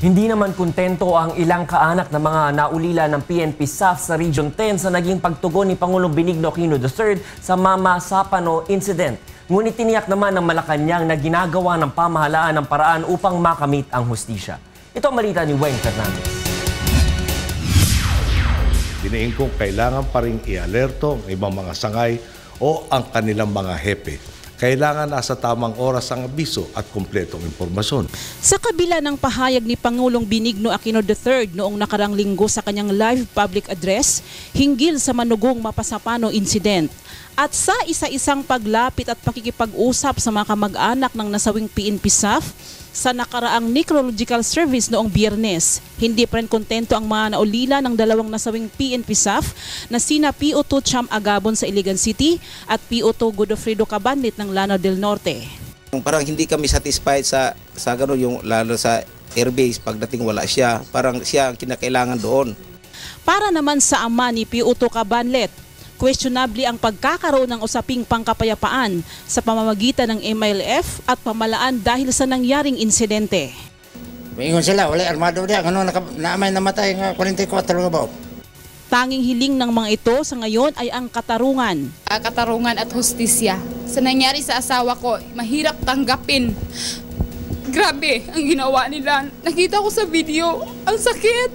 Hindi naman kontento ang ilang kaanak na mga naulila ng PNP SAF sa Region 10 sa naging pagtugon ni Pangulong Benigno Aquino III sa Mama Sapano incident. Ngunit tiniyak naman ng Malacanang na ginagawa ng pamahalaan ng paraan upang makamit ang hustisya. Ito ang malita ni Wayne Fernandez. Diniin kong kailangan pa rin i-alerto ang ibang mga sangay o ang kanilang mga hepe. Kailangan nasa tamang oras ang abiso at kumpletong impormasyon. Sa kabila ng pahayag ni Pangulong Benigno Aquino III noong nakarang linggo sa kanyang live public address hinggil sa manugong mapasapano incident at sa isa-isang paglapit at pakikipag-usap sa mga kamag-anak ng nasawing PNP SAF sa nakaraang necrological service noong biyernes. Hindi pa rin kontento ang mga naulila ng dalawang nasawing PNP SAF na sina PO2 Cham Agabon sa Iligan City at PO2 Godofredo Cabanit ng Lanao del Norte. Parang hindi kami satisfied sa sa gano'n yung lalo sa airbase pagdating wala siya. Parang siya ang kinakailangan doon. Para naman sa ama ni Piuto Cabanlet, questionable ang pagkakaroon ng usaping pangkapayapaan sa pamamagitan ng MILF at pamalaan dahil sa nangyaring insidente. Mingon sila, wala armado diya. Ano, naka, naamay namatay nga 44 nga ba? Tanging hiling ng mga ito sa ngayon ay ang katarungan. Ah, katarungan at hustisya. Sa nangyari sa asawa ko, mahirap tanggapin. Grabe ang ginawa nila. Nakita ko sa video. Ang sakit.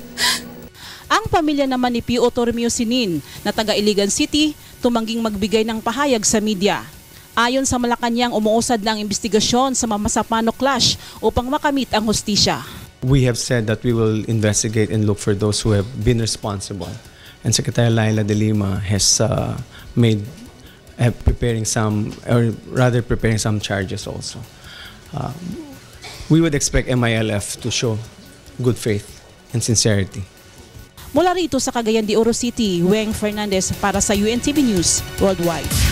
Ang pamilya naman ni Pio Tormio Sinin na taga Iligan City tumangging magbigay ng pahayag sa media. Ayon sa Malacanang umuusad na ang investigasyon sa Mamasapano Clash upang makamit ang hustisya. we have said that we will investigate and look for those who have been responsible. And Secretary Laila de Lima has uh, made uh, preparing some, or rather preparing some charges also. Uh, we would expect MILF to show good faith and sincerity. Mula rito sa Cagayan de Oro City, Weng Fernandez para sa UNTV News Worldwide.